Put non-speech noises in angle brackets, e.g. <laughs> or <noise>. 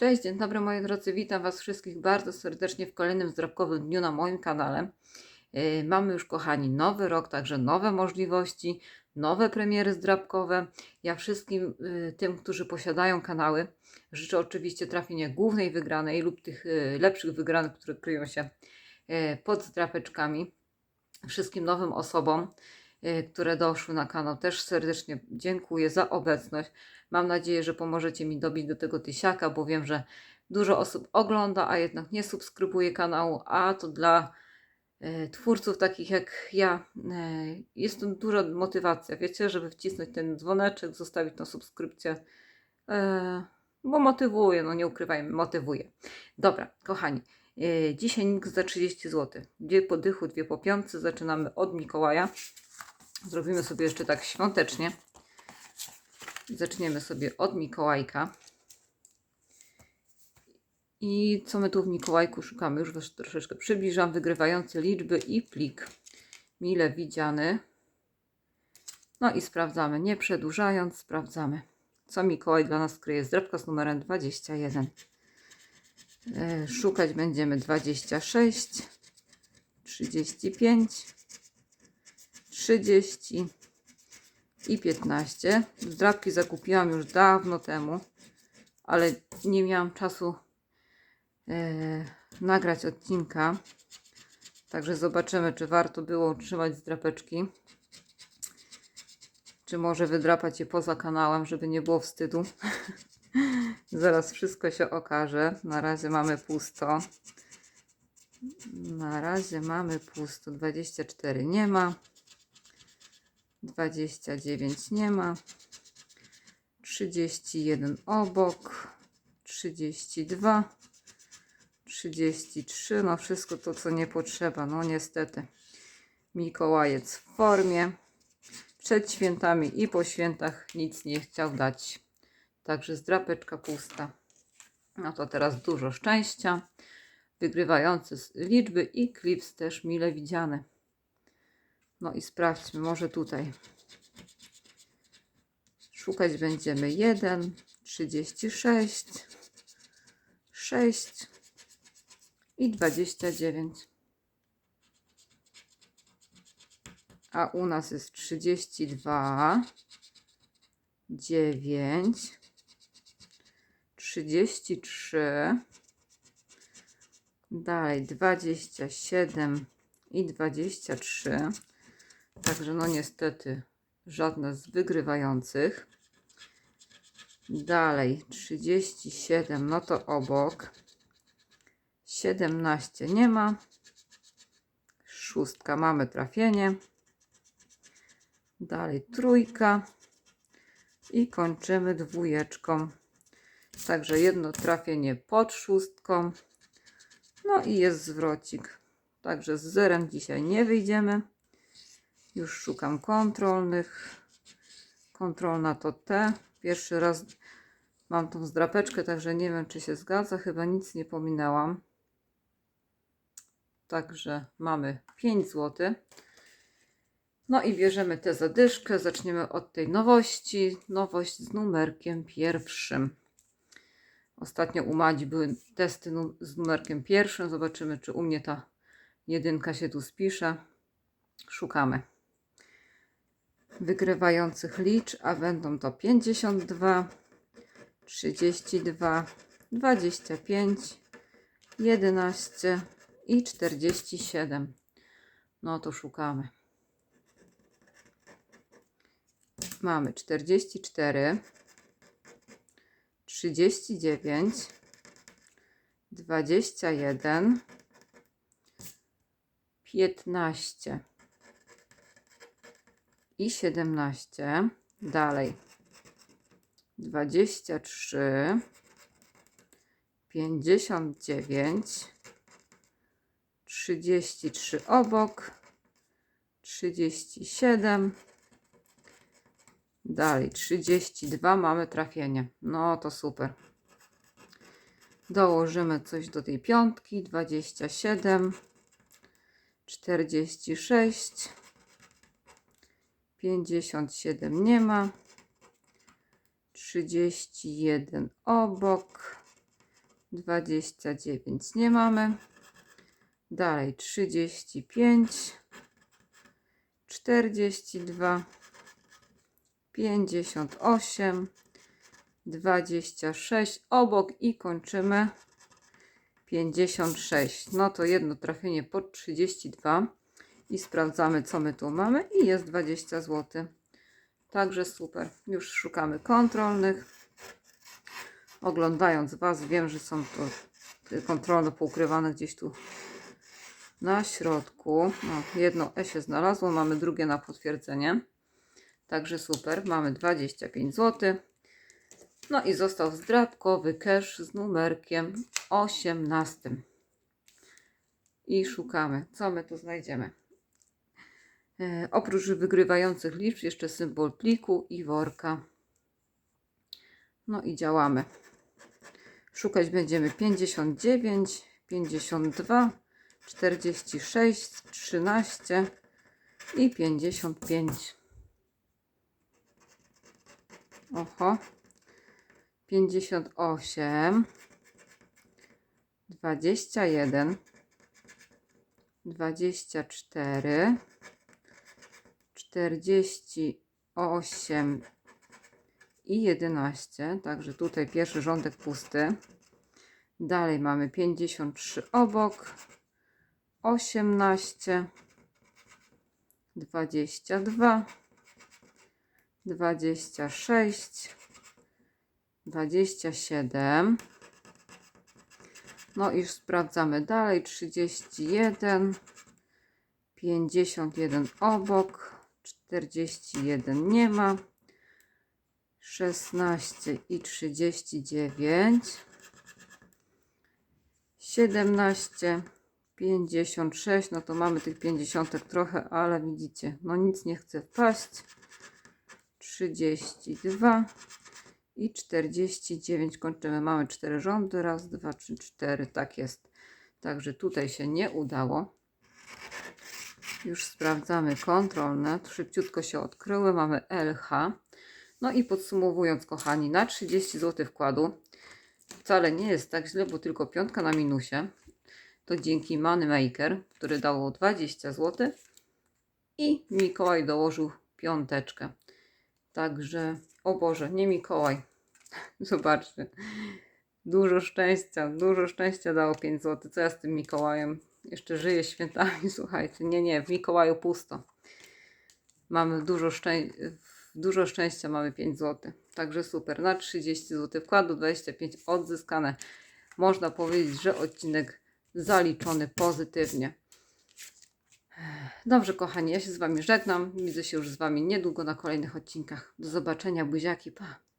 Cześć, dzień dobry moi drodzy, witam Was wszystkich bardzo serdecznie w kolejnym zdrowkowym dniu na moim kanale. Yy, Mamy już, kochani, nowy rok, także nowe możliwości, nowe premiery zdrabkowe. Ja wszystkim yy, tym, którzy posiadają kanały, życzę oczywiście trafienia głównej wygranej lub tych yy, lepszych wygranych, które kryją się pod zdrapeczkami. Wszystkim nowym osobom, które doszły na kanał, też serdecznie dziękuję za obecność. Mam nadzieję, że pomożecie mi dobić do tego tysiaka, bo wiem, że dużo osób ogląda, a jednak nie subskrybuje kanału, a to dla e, twórców takich jak ja e, jest to duża motywacja, wiecie, żeby wcisnąć ten dzwoneczek, zostawić tą subskrypcję, e, bo motywuje, no nie ukrywajmy, motywuje. Dobra, kochani, dzisiaj nikt za 30 zł. Dwie po dychu, dwie po piątce, zaczynamy od Mikołaja. Zrobimy sobie jeszcze tak świątecznie. Zaczniemy sobie od Mikołajka. I co my tu w Mikołajku szukamy? Już Was troszeczkę przybliżam. Wygrywający liczby i plik. Mile widziany. No i sprawdzamy. Nie przedłużając, sprawdzamy. Co Mikołaj dla nas kryje? Zdrabka z numerem 21. E, Szukać będziemy 26, 35, 30 i 15. Zdrabki zakupiłam już dawno temu, ale nie miałam czasu e, nagrać odcinka. Także zobaczymy, czy warto było utrzymać zdrapeczki. Czy może wydrapać je poza kanałem, żeby nie było wstydu. <laughs> Zaraz wszystko się okaże. Na razie mamy pusto. Na razie mamy pusto. 24 nie ma. 29 nie ma. 31 obok. 32. 33. No wszystko to, co nie potrzeba. No niestety. Mikołajec w formie. Przed świętami i po świętach nic nie chciał dać. Także zdrapeczka pusta. No to teraz dużo szczęścia. Wygrywający liczby i klips też mile widziany. No i sprawdźmy, może tutaj. Szukać będziemy 1, 36, 6 i 29. A u nas jest 32, 9, 33, dalej 27 i 23. Także no niestety żadne z wygrywających. Dalej 37, no to obok. 17 nie ma. Szóstka mamy trafienie. Dalej trójka. I kończymy dwójeczką. Także jedno trafienie pod szóstką. No i jest zwrocik. Także z zerem dzisiaj nie wyjdziemy. Już szukam kontrolnych. Kontrolna to T. Pierwszy raz mam tą zdrapeczkę, także nie wiem, czy się zgadza. Chyba nic nie pominęłam. Także mamy 5 zł. No i bierzemy tę zadyszkę. Zaczniemy od tej nowości. Nowość z numerkiem pierwszym. Ostatnio u Madzi były testy z numerkiem pierwszym. Zobaczymy, czy u mnie ta jedynka się tu spisze. Szukamy wygrywających licz, a będą to 52, 32, 25, 11 i 47. No to szukamy. Mamy 44, 39, 21, 15 i 17. Dalej. 23, 59, 33 obok, 37. Dalej 32 mamy trafienie. No to super. Dołożymy coś do tej piątki. 27, 46. 57 nie ma. 31 obok. 29 nie mamy. Dalej 35, 42, 58, 26 obok i kończymy 56. No to jedno trafienie pod 32 i sprawdzamy co my tu mamy i jest 20 zł. Także super. Już szukamy kontrolnych. Oglądając Was wiem, że są to kontrolne poukrywane gdzieś tu na środku. No, jedno E się znalazło, mamy drugie na potwierdzenie. Także super, mamy 25 zł. No i został zdrabkowy cash z numerkiem 18. I szukamy, co my tu znajdziemy. E, oprócz wygrywających liczb, jeszcze symbol pliku i worka. No i działamy. Szukać będziemy 59, 52, 46, 13 i 55. Oho. 58, 21, 24, 48 i 11. Także tutaj pierwszy rządek pusty. Dalej mamy 53 obok, 18, 22, 26, 27. No i sprawdzamy dalej. 31, 51 obok, 41 nie ma, 16 i 39, 17, 56. No to mamy tych 50 trochę, ale widzicie, no nic nie chce wpaść. 32 i 49 kończymy. Mamy 4 rządy. Raz, dwa, trzy, cztery. Tak jest. Także tutaj się nie udało. Już sprawdzamy kontrolne. Szybciutko się odkryły. Mamy LH. No i podsumowując, kochani, na 30 zł wkładu wcale nie jest tak źle, bo tylko piątka na minusie. To dzięki Moneymaker, który dało 20 zł i Mikołaj dołożył piąteczkę. Także, o Boże, nie Mikołaj. <laughs> Zobaczcie. Dużo szczęścia, dużo szczęścia dało 5 zł. Co ja z tym Mikołajem? Jeszcze żyję świętami, <laughs> słuchajcie. Nie, nie, w Mikołaju pusto. Mamy dużo, szczę... dużo szczęścia, mamy 5 zł. Także super. Na 30 zł wkładu, 25 odzyskane. Można powiedzieć, że odcinek zaliczony pozytywnie. Dobrze, kochani, ja się z Wami żegnam. Widzę się już z Wami niedługo na kolejnych odcinkach. Do zobaczenia, buziaki, pa!